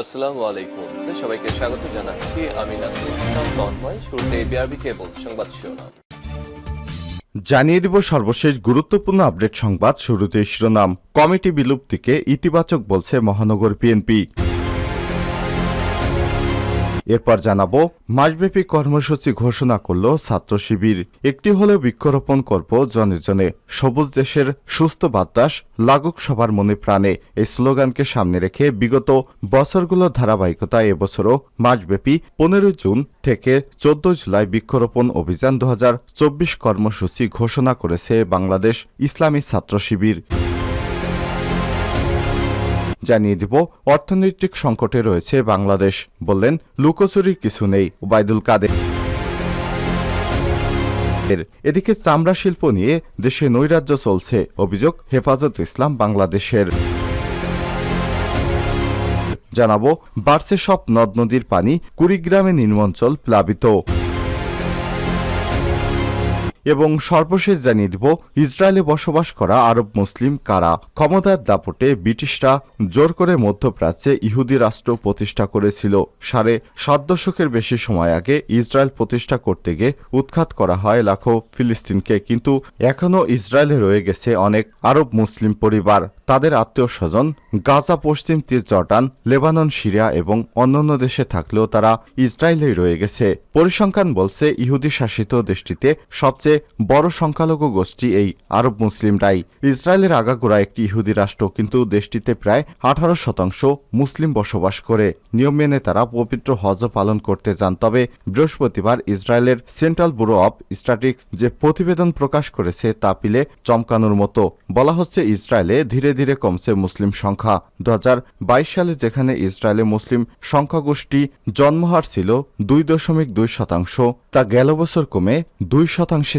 আসসালামু আলাইকুম। সবাইকে স্বাগত জানাচ্ছি। আমি নাসরুল ইসলাম, তন্ময়। শুরুতে বিআরবি কেবল সংবাদ শিরোনাম। জানিয়ে দিব সর্বশেষ গুরুত্বপূর্ণ আপডেট সংবাদ। শুরুতে শিরোনাম। কমিটি বিলুপ্তিকে ইতিবাচক বলছে মহানগর বিএনপি এরপর জানাব, মাসব্যাপী কর্মসূচি ঘোষণা করল ছাত্র শিবির। একটি হলে বৃক্ষরোপণ করব জনে জনে। সবুজ দেশের সুস্থ বাতাস লাগুক সবার মনে প্রাণে। এই স্লোগানকে সামনে রেখে বিগত বছরগুলোর ধারাবাহিকতা এবছরও মাসব্যাপী পনেরো জুন থেকে চোদ্দ জুলাই বৃক্ষরোপণ অভিযান দু হাজার চব্বিশ কর্মসূচি ঘোষণা করেছে বাংলাদেশ ইসলামী ছাত্র শিবির। জানিয়ে দিব, অর্থনৈতিক সংকটে রয়েছে বাংলাদেশ বললেন লুকোচুরির কিছু নেই, ওবায়দুল কাদের। এদিকে চামড়া শিল্প নিয়ে দেশে নৈরাজ্য চলছে, অভিযোগ হেফাজত ইসলাম বাংলাদেশের। জানাব, বাড়ছে সব নদ নদীর পানি কুড়িগ্রামে নিম্নাঞ্চল প্লাবিত। এবং সর্বশেষ জানিয়ে দিব, ইসরায়েলে বসবাস করা আরব মুসলিম কারা? ক্ষমতার দাপটে ব্রিটিশরা জোর করে মধ্যপ্রাচ্যে ইহুদি রাষ্ট্র প্রতিষ্ঠা করেছিল। সাড়ে সাত দশকের বেশি সময় আগে ইসরায়েল প্রতিষ্ঠা করতে গিয়ে উৎখাত করা হয় লাখো ফিলিস্তিনকে। কিন্তু এখনও ইসরায়েলে রয়ে গেছে অনেক আরব মুসলিম পরিবার। তাদের আত্মীয় স্বজন গাজা, পশ্চিম তীর, জর্ডান, লেবানন, সিরিয়া এবং অন্যান্য দেশে থাকলেও তারা ইসরায়েলেই রয়ে গেছে। পরিসংখ্যান বলছে, ইহুদি শাসিত দেশটিতে সবচেয়ে বড় সংখ্যালঘু গোষ্ঠী এই আরব মুসলিমরাই ইসরায়েলের আগাগোড়া একটি ইহুদি রাষ্ট্র, কিন্তু দেশটিতে প্রায় আঠারো শতাংশ মুসলিম বসবাস করে। নিয়ম মেনে তারা পবিত্র হজ পালন করতে যান। তবে বৃহস্পতিবার ইসরায়েলের সেন্ট্রাল ব্যুরো অব স্ট্যাটিক্স যে প্রতিবেদন প্রকাশ করেছে তা পিলে চমকানোর মতো। বলা হচ্ছে, ইসরায়েলে ধীরে ধীরে কমছে মুসলিম সংখ্যা। দু হাজার বাইশ সালে যেখানে ইসরায়েলে মুসলিম সংখ্যাগোষ্ঠী জন্মহার ছিল দুই দশমিক দুই শতাংশ, তা গেল বছর কমে দুই শতাংশে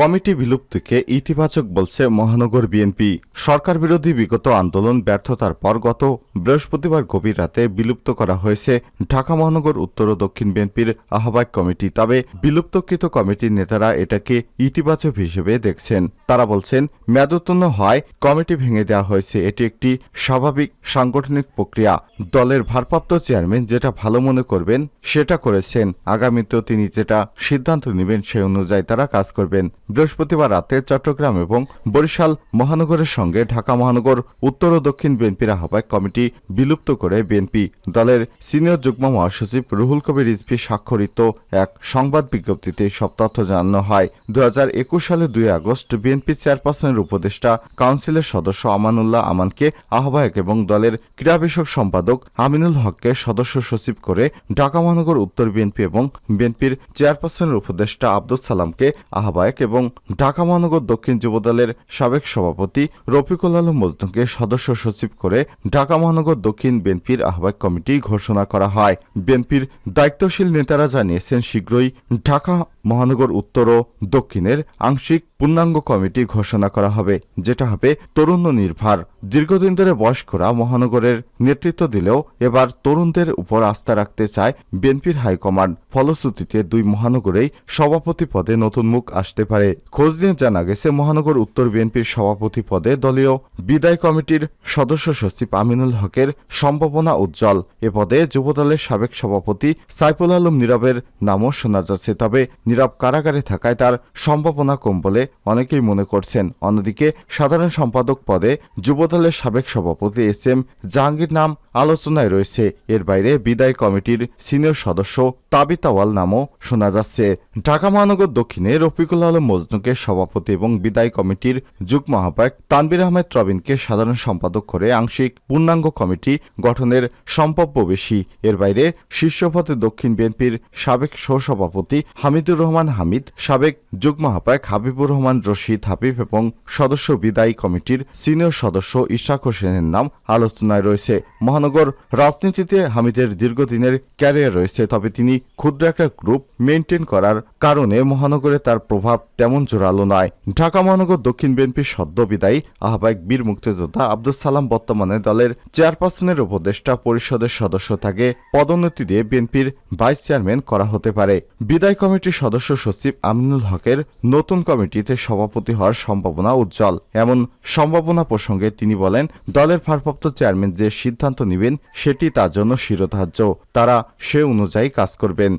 কমিটি বিলুপ্তিকে ইতিবাচক বলছে মহানগর বিএনপি। সরকার বিরোধী বিগত আন্দোলন ব্যর্থতার পর গত বৃহস্পতিবার গভীর রাতে বিলুপ্ত করা হয়েছে ঢাকা মহানগর, উত্তর ও দক্ষিণ বিএনপির আহ্বায়ক কমিটি। তবে বিলুপ্তকৃত কমিটির নেতারা এটাকে ইতিবাচক হিসেবে দেখছেন। তারা বলছেন মেয়াদোত্তীর্ণ হয় কমিটি ভেঙে দেওয়া হয়েছে। এটি একটি স্বাভাবিক সাংগঠনিক প্রক্রিয়া। দলের ভারপ্রাপ্ত চেয়ারম্যান যেটা ভালো মনে করবেন, সেটা করেছেন। আগামীতেও তিনি যেটা সিদ্ধান্ত নেবেন, সেই অনুযায়ী তারা কাজ করবেন। বৃহস্পতিবার রাতে চট্টগ্রাম এবং বরিশাল মহানগরের সঙ্গে ঢাকা মহানগর, উত্তর ও দক্ষিণ বিএনপির আহ্বায়ক কমিটি বিলুপ্ত করে বিএনপি। দলের সিনিয়র যুগ্ম মহাসচিব রুহুল কবির রিজভি স্বাক্ষরিত এক সংবাদ বিজ্ঞপ্তিতে সব তথ্য জানানো হয়। দু হাজার একুশ সালে দুই আগস্ট বিএনপি চেয়ারপারসনের উপদেষ্টা, কাউন্সিলের সদস্য আমানুল্লাহ আমানকে আহ্বায়ক এবং দলের ক্রীড়া বিষয়ক সম্পাদক আমিনুল হককে সদস্য সচিব করে ঢাকা মহানগর উত্তর বিএনপি এবং বিএনপির চেয়ারপারসনের উপদেষ্টা আব্দুল সালামকে আহ্বায়ক এবং ঢাকা মহানগর দক্ষিণ যুবদলের সাবেক সভাপতি রফিকুল আলম মজনুকে সদস্য সচিব করে ঢাকা মহানগর দক্ষিণ বিএনপির আহ্বায়ক কমিটি ঘোষণা করা হয়। বিএনপির দায়িত্বশীল নেতারা জানিয়েছেন, শীঘ্রই ঢাকা মহানগর উত্তর ও দক্ষিণের আংশিক পূর্ণাঙ্গ কমিটি ঘোষণা করা হবে, যেটা হবে তরুণ নির্ভর। দীর্ঘদিন ধরে বয়স্করা মহানগরের নেতৃত্ব দিলেও এবার তরুণদের উপর আস্থা রাখতে চায় বিএনপির হাইকমান্ড। ফলশ্রুতিতে দুই মহানগরেই সভাপতি পদে নতুন মুখ আসতে পারে। খোঁজ নিয়ে জানা গেছে, মহানগর উত্তর বিএনপির সভাপতি পদে দলীয় বিদায় কমিটির সদস্য সচিব আমিনুল হকের সম্ভাবনা উজ্জ্বল। এ পদে যুবদলের সাবেক সভাপতি সাইফুল আলম নীরবের নামও শোনা যাচ্ছে, তবে নীরব কারাগারে থাকায় তার সম্ভাবনা কম বলে অনেকেই মনে করছেন। অন্যদিকে সাধারণ সম্পাদক পদে যুবদলের সাবেক সভাপতি এস এম জাহাঙ্গীর নাম আলোচনায় রয়েছে। এর বাইরে বিদায় কমিটির সিনিয়র সদস্য তাবিতাওয়াল নামও শোনা যাচ্ছে। ঢাকা মহানগর দক্ষিণে রফিকুল আলম মজনুকে সভাপতি এবং বিদায় কমিটির যুগ্ম আহ্বায়ক তানবির আহমেদ রবিনকে সাধারণ সম্পাদক করে আংশিক পূর্ণাঙ্গ কমিটি গঠনের সম্ভাব্য বেশি। এর বাইরে শীর্ষ পদে দক্ষিণ বিএনপির সাবেক সহসভাপতি হামিদুর রহমান হামিদ, সাবেক যুগ্ম আহ্বায়ক হাবিবুর রহমান রশিদ হাবিব এবং সদস্য বিদায়ী কমিটির সিনিয়র সদস্য ইশাক হোসেনের নাম আলোচনায় রয়েছে। মহানগর রাজনীতিতে হামিদের দীর্ঘদিনের ক্যারিয়ার রয়েছে, তবে তিনি ক্ষুদ্র একটা গ্রুপ মেনটেন করার কারণে মহানগরে তার প্রভাব তেমন জোরালো নয়। ঢাকা মহানগর দক্ষিণ বিএনপির সদ্য বিদায়ী আহ্বায়ক বীর মুক্তিযোদ্ধা আব্দুল সালাম বর্তমানে দলের চেয়ারপারসনের উপদেষ্টা পরিষদের সদস্য থাকে। পদোন্নতি দিয়ে বিএনপির ভাইস চেয়ারম্যান করা হতে পারে। বিদায় কমিটির সদস্য সচিব আমিনুল হকের নতুন কমিটিতে সভাপতি হওয়ার সম্ভাবনা উজ্জ্বল। এমন সম্ভাবনা প্রসঙ্গে তিনি বলেন, দলের ভারপ্রাপ্ত চেয়ারম্যান যে সিদ্ধান্ত নেবেন, সেটি তার জন্য শিরোধার্য। তারা সে অনুযায়ী কাজ করবেন।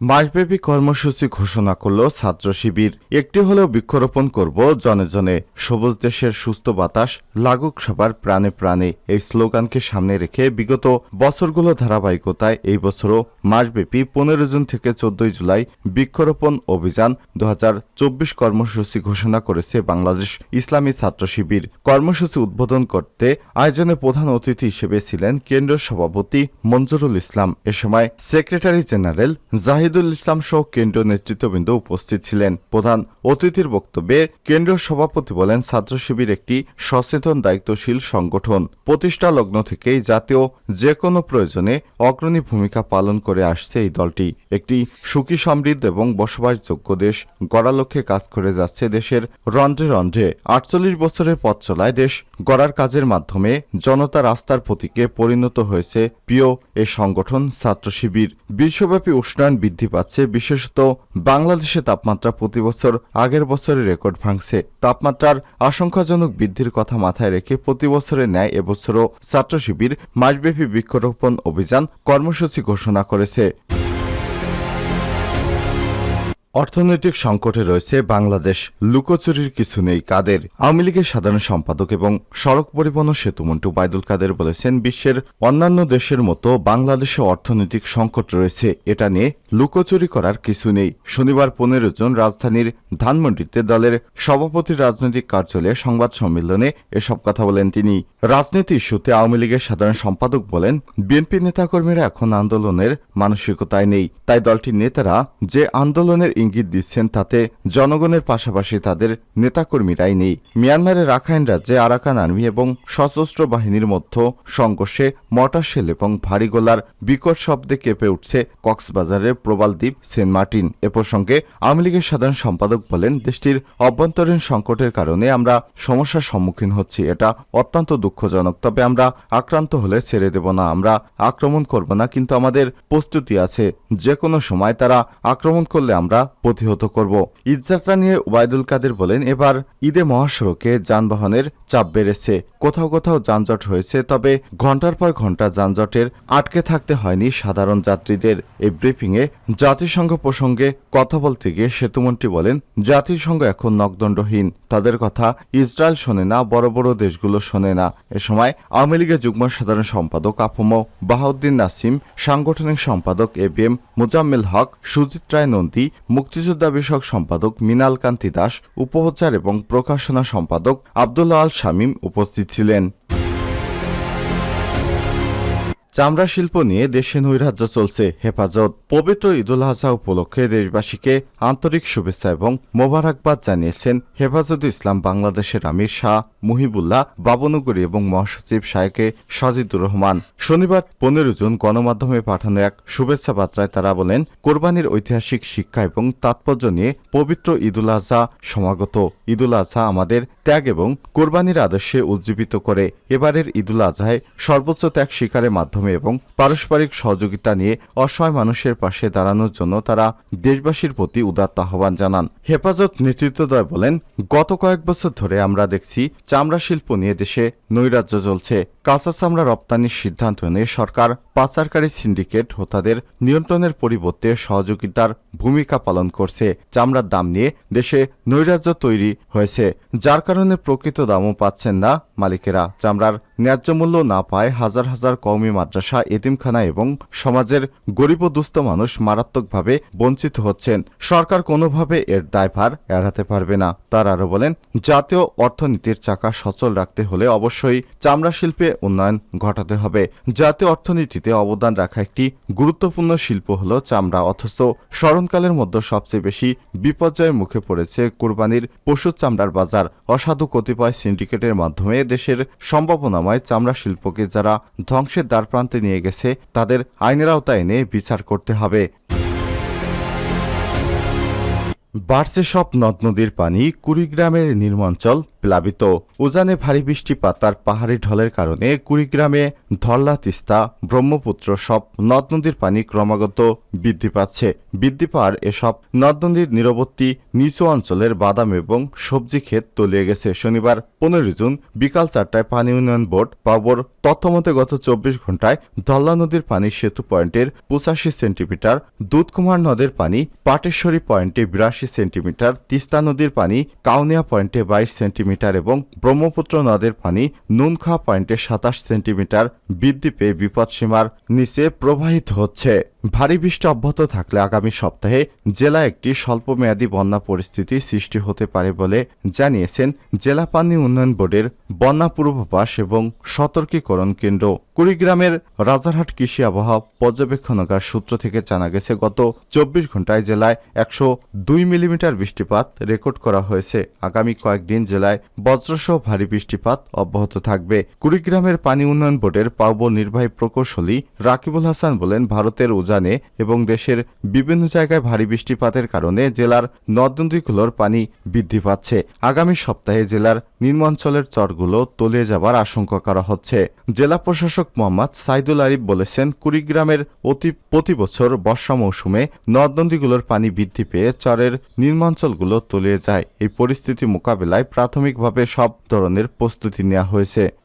মাসব্যাপী কর্মসূচি ঘোষণা করল ছাত্র শিবির। একটি হলেও বৃক্ষরোপণ করব, জনে জনে সবুজ দেশের সুস্থ বাতাস লাগুক সবার প্রাণে প্রাণে এই স্লোগানকে সামনে রেখে বিগত বছরগুলো ধারাবাহিকতায় এই বছরও মাসব্যাপী পনেরো জুন থেকে চোদ্দই জুলাই বৃক্ষরোপণ অভিযান দু হাজার চব্বিশ কর্মসূচি ঘোষণা করেছে বাংলাদেশ ইসলামী ছাত্র শিবির। কর্মসূচি উদ্বোধন করতে আয়োজনে প্রধান অতিথি হিসেবে ছিলেন কেন্দ্রীয় সভাপতি মঞ্জুরুল ইসলাম। এ সময় সেক্রেটারি জেনারেল জাহিদুল ইসলাম সহ কেন্দ্রীয় নেতৃত্ববৃন্দ উপস্থিত ছিলেন। প্রধান অতিথির বক্তব্যে কেন্দ্রীয় সভাপতি বলেন, ছাত্র শিবির একটি সচেতন, দায়িত্বশীল সংগঠন। প্রতিষ্ঠা লগ্ন থেকেই জাতীয় যে কোনো প্রয়োজনে অগ্রণী ভূমিকা পালন করে আসছে এই দলটি। একটি সুখী সমৃদ্ধ এবং বসবাসযোগ্য দেশ। গড়ার লক্ষ্যে কাজ করে যাচ্ছে দেশের রন্ধ্রে রন্ধ্রে। আটচল্লিশ বছরের পথ চলায় দেশ গড়ার কাজের মাধ্যমে জনতা রাস্তার প্রতীকে পরিণত হয়েছে। প্রিয় এ সংগঠন, ছাত্র শিবির। বিশ্বব্যাপী উষ্ণায়ন বৃদ্ধি পাচ্ছে, বিশেষত বাংলাদেশে তাপমাত্রা প্রতি বছর আগের বছরের রেকর্ড ভাঙছে। তাপমাত্রার আশঙ্কাজনক বৃদ্ধির কথা মাথায় রেখে প্রতি বছরে ন্যায় এবছরও ছাত্র শিবির মাসব্যাপী বৃক্ষরোপণ অভিযান কর্মসূচি ঘোষণা করেছে। অর্থনৈতিক সংকটে রয়েছে বাংলাদেশ। লুকোচুরির কিছু নেই কাদের। আওয়ামী লীগের সাধারণ সম্পাদক এবং সড়ক পরিবহন ও সেতুমন্ত্রী বাইদুল কাদের বলেছেন, বিশ্বের অন্যান্য দেশের মতো বাংলাদেশে অর্থনৈতিক সংকট রয়েছে। এটা নিয়ে লুকোচুরি করার কিছু নেই। শনিবার পনেরো জন রাজধানীর ধানমন্ডিতে দলের সভাপতির রাজনৈতিক কার্যালয়ে সংবাদ সম্মেলনে এসব কথা বলেন তিনি। রাজনীতি ইস্যুতে আওয়ামী লীগের সাধারণ সম্পাদক বলেন, বিএনপি নেতাকর্মীরা এখন আন্দোলনের মানসিকতায় নেই। তাই দলটির নেতারা যে আন্দোলনের ইঙ্গিত দিচ্ছেন তাতে জনগণের পাশাপাশি তাদের নেতাকর্মীরাই নেই। মিয়ানমারের রাখাইন রাজ্যে আরাকান আর্মি এবং সশস্ত্র বাহিনীর মধ্যে সংঘর্ষে মর্টার শেল এবং ভারী গোলার বিকট শব্দে কেঁপে উঠছে কক্সবাজারের প্রবাল দ্বীপ সেন্ট মার্টিন। এ প্রসঙ্গে আওয়ামী লীগের সাধারণ সম্পাদক বলেন, দেশটির অভ্যন্তরীণ সংকটের কারণে আমরা সমস্যার সম্মুখীন হচ্ছি। এটা অত্যন্ত দুঃখজনক। তবে আমরা আক্রান্ত হলে ছেড়ে দেব না। আমরা আক্রমণ করব না, কিন্তু আমাদের প্রস্তুতি আছে। যে কোনো সময় তারা আক্রমণ করলে আমরা প্রতিহত করব। ঈদযাত্রা নিয়ে ওবায়দুল কাদের বলেন, এবার ঈদে মহাসড়কে যানবাহনের চাপ বেড়েছে। কোথাও কোথাও যানজট হয়েছে, তবে ঘণ্টার পর ঘণ্টা যানজটের আটকে থাকতে হয়নি সাধারণ যাত্রীদের। এই ব্রিফিংয়ে জাতিসংঘ প্রসঙ্গে কথা বলতে গিয়ে সেতুমন্ত্রী বলেন, জাতিসংঘ এখন নকদণ্ডহীন তাদের কথা ইসরায়েল শোনে না, বড় বড় দেশগুলো শোনে না। এ সময় আওয়ামী লীগের যুগ্ম সাধারণ সম্পাদক আফম বাহাউদ্দিন নাসিম, সাংগঠনিক সম্পাদক A B M Mozammel Haque, Sujit Roy Nandi মুক্তিযোদ্ধা বিষয়ক সম্পাদক মিনাল কান্তি দাস, উপপ্রচার এবং প্রকাশনা সম্পাদক আবদুল্লাহ আল শামীম উপস্থিত ছিলেন। চামড়া শিল্প নিয়ে দেশে নৈরাজ্য চলছে, হেফাজত। পবিত্র ঈদুল আজহা উপলক্ষে দেশবাসীকে আন্তরিক শুভেচ্ছা এবং মোবারকবাদ জানিয়েছেন হেফাজত ইসলাম বাংলাদেশের আমির শাহ মুহিবুল্লাহ, বাবনগরী এবং মহাসচিব শায়কে সাজিদুর রহমান। শনিবার পনেরো জুন গণমাধ্যমে পাঠানো এক শুভেচ্ছা বার্তায় তারা বলেন, কোরবানির ঐতিহাসিক শিক্ষা এবং তাৎপর্য নিয়ে পবিত্র ঈদুল আজহা সমাগত। ঈদুল আজহা আমাদের ত্যাগ এবং কোরবানির আদর্শে উজ্জীবিত করে এবারের ঈদুল আজহায় সর্বোচ্চ ত্যাগ শিকারের মাধ্যমে এবং পারস্পরিক সহযোগিতা নিয়ে অসহায় মানুষের পাশে দাঁড়ানোর জন্য তারা দেশবাসীর প্রতি উদাত্ত আহ্বান জানান। হেফাজত নেতৃত্বদয় বলেন, গত কয়েক বছর ধরে আমরা দেখছি চামড়া শিল্প নিয়ে দেশে নৈরাজ্য চলছে। কাঁচা চামড়া রপ্তানির সিদ্ধান্ত নিয়ে সরকার, পাচারকারী সিন্ডিকেট হোতাদের তাদের নিয়ন্ত্রণের পরিবর্তে সহযোগিতার ভূমিকা পালন করছে। চামড়ার দাম নিয়ে দেশে নৈরাজ্য তৈরি হয়েছে, যার কারণে প্রকৃত দামও পাচ্ছেন না মালিকেরা। চামড়ার ন্যায্য মূল্য না পায় হাজার হাজার কওমি মাদ্রাসা, এতিমখানা এবং সমাজের গরিব ও দুস্থ মানুষ মারাত্মকভাবে বঞ্চিত হচ্ছেন। সরকার কোনোভাবে এর দায়ভার এড়াতে পারবে না। তার আরও বলেন, জাতীয় অর্থনীতির চাকা সচল রাখতে হলে অবশ্যই চামড়া শিল্পে উন্নয়ন ঘটাতে হবে। জাতীয় অর্থনীতিতে অবদান রাখা একটি গুরুত্বপূর্ণ শিল্প হল চামড়া, অথচ স্মরণকালের মধ্যে সবচেয়ে বেশি বিপর্যয়ের মুখে পড়েছে কোরবানির পশুর চামড়ার বাজার। অসাধু কতিপয় সিন্ডিকেটের মাধ্যমে দেশের সম্ভাবনাময় চামড়া শিল্পকে যারা ধ্বংসের দ্বারপ্রান্তে নিয়ে গেছে, তাদের আইনের আওতায় এনে বিচার করতে হবে। বাড়ছে সব নদ নদীর পানি, কুড়িগ্রামের নির্মাঞ্চল প্লাবিত উজানে ভারী বৃষ্টিপাত আর পাহাড়ি ঢলের কারণে কুড়িগ্রামে ধরলা তিস্তা, ব্রহ্মপুত্র সব নদ নদীর পানি ক্রমাগত বৃদ্ধি পাচ্ছে। বৃদ্ধি পাওয়ার এসব নদ নদীর নিরবর্তী নিচু অঞ্চলের বাদাম এবং সবজি ক্ষেত তলিয়ে গেছে। শনিবার পনেরোই জুন বিকাল চারটায় পানি উন্নয়ন বোর্ড পাবর তথ্যমতে গত চব্বিশ ঘন্টায় ধল্লা নদীর পানি সেতু পয়েন্টের পঁচাশি সেন্টিমিটার, দুধকুমার নদের পানি পাটেশ্বরী পয়েন্টে বিরাশি সেন্টিমিটার, তিস্তা নদীর পানি কাউনিয়া পয়েন্টে বাইশ সেন্টিমিটার এবং ব্রহ্মপুত্র নদের পানি নুনখা পয়েন্টে সাতাশ সেন্টিমিটার বৃদ্ধি পেয়ে বিপদসীমার নিচে প্রবাহিত হচ্ছে। ভারী বৃষ্টি অব্যাহত থাকলে আগামী সপ্তাহে জেলা একটি স্বল্পমেয়াদী বন্যা পরিস্থিতি সৃষ্টি হতে পারে বলে জানিয়েছেন জেলা পানি উন্নয়ন বোর্ডের বন্যা পূর্বাভাস এবং সতর্কীকরণ কেন্দ্র। কুড়িগ্রামের রাজারহাট কৃষি আবহাওয়া পর্যবেক্ষণাগার সূত্র থেকে জানা গেছে, গত চব্বিশ ঘন্টায় জেলায় একশো দুই মিলিমিটার বৃষ্টিপাত রেকর্ড করা হয়েছে। আগামী কয়েকদিন জেলায় বজ্রসহ ভারী বৃষ্টিপাত অব্যাহত থাকবে। কুড়িগ্রামের পানি উন্নয়ন বোর্ডের পার্ব নির্বাহী প্রকৌশলী রাকিবুল হাসান বলেন, ভারতের উজানে এবং দেশের বিভিন্ন জায়গায় ভারী বৃষ্টিপাতের কারণে জেলার নদ নদীগুলোর পানি বৃদ্ধি পাচ্ছে। আগামী সপ্তাহে জেলার নিম্নাঞ্চলের চরগুলো তলিয়ে যাবার আশঙ্কা করা হচ্ছে। জেলা প্রশাসক মোহাম্মদ সাইদুল আরিফ বলেছেন, কুড়িগ্রামের অতি প্রতি বছর বর্ষা মৌসুমে নদ নদীগুলোর পানি বৃদ্ধি পেয়ে চরের নিম্নাঞ্চলগুলো তলিয়ে যায়। এই পরিস্থিতি মোকাবেলায় প্রাথমিকভাবে সব ধরনের প্রস্তুতি নেওয়া হয়েছে।